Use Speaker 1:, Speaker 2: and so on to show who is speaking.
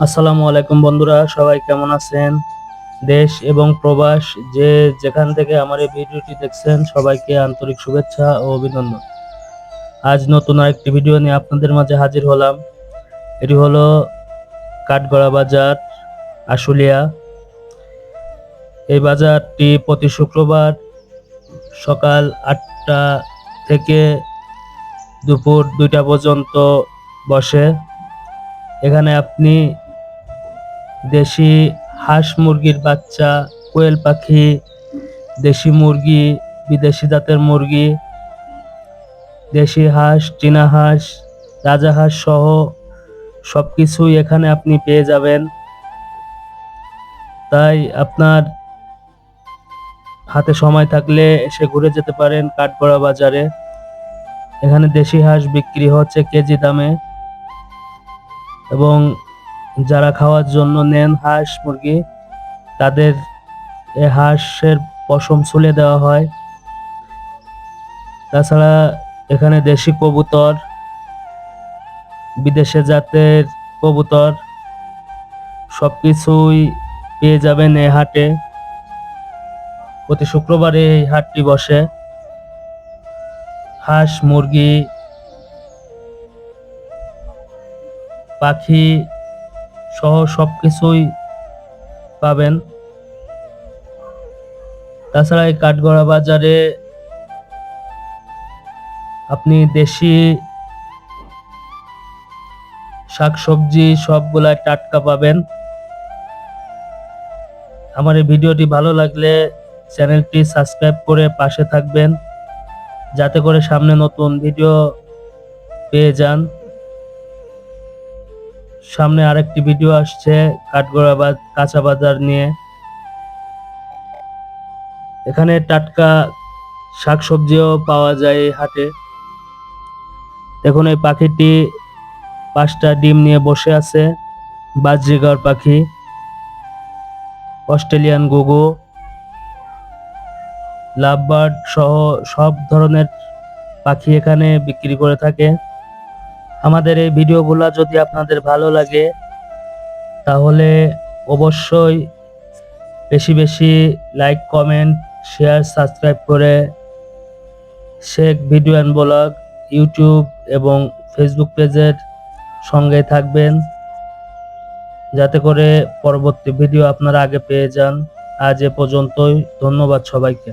Speaker 1: আসসালামু আলাইকুম বন্ধুরা, সবাই কেমন আছেন? দেশ এবং প্রবাস, যে যেখান থেকে আমার এই ভিডিওটি দেখছেন, সবাইকে আন্তরিক শুভেচ্ছা ও অভিনন্দন। আজ নতুন আরেকটি ভিডিও নিয়ে আপনাদের মাঝে হাজির হলাম। এটি হলো কাঠগড়া বাজার, আশুলিয়া। এই বাজারটি প্রতি শুক্রবার সকাল আটটা থেকে দুপুর দুইটা পর্যন্ত বসে। এখানে আপনি দেশি হাঁস মুরগির বাচ্চা, কোয়েল পাখি, দেশি মুরগি, বিদেশি জাতের মুরগি, দেশি হাঁস, চীনা হাঁস, রাজা হাঁস সহ সব কিছুই এখানে আপনি পেয়ে যাবেন। তাই আপনার হাতে সময় থাকলে এসে ঘুরে যেতে পারেন কাঠগড়া বাজারে। এখানে দেশি হাঁস বিক্রি হচ্ছে কেজি দামে এবং যারা খাওয়ার জন্য নেন হাঁস মুরগি, তাদের এ হাঁসের পশম ছুলে দেওয়া হয়। তাছাড়া এখানে দেশি কবুতর, বিদেশে জাতের কবুতর, সবকিছুই পেয়ে যাবেন এ হাটে। প্রতি শুক্রবারে এই হাটটি বসে। হাঁস, মুরগি, পাখি সহ সবকিছুই পাবেন। তাছাড়া এই কাঠগড়া বাজারে আপনি দেশি শাকসবজি সবগুলা টাটকা পাবেন। আমার এই ভিডিওটি ভালো লাগলে চ্যানেলটি সাবস্ক্রাইব করে পাশে থাকবেন, যাতে করে সামনে নতুন ভিডিও পেয়ে যান। সামনে আরেকটি ভিডিও আসছে, কাঠগড়া বা কাঁচা বাজার নিয়ে। এখানে টাটকা শাকসবজিও পাওয়া যায় হাটে। দেখুন এই পাখিটি পাঁচটা ডিম নিয়ে বসে আছে বাজরিগার পাখি, অস্ট্রেলিয়ান গুগু, লাভবার্ড সহ সব ধরনের পাখি এখানে বিক্রি করে থাকে। আমাদের এই ভিডিওগুলো যদি আপনাদের ভালো লাগে, তাহলে অবশ্যই বেশি বেশি লাইক, কমেন্ট, শেয়ার, সাবস্ক্রাইব করে Sheikh video and blog YouTube এবং ফেসবুক পেজের সঙ্গে থাকবেন, যাতে করে পরবর্তী ভিডিও আপনারা আগে পেয়ে যান। আজ এ পর্যন্তই, ধন্যবাদ সবাইকে।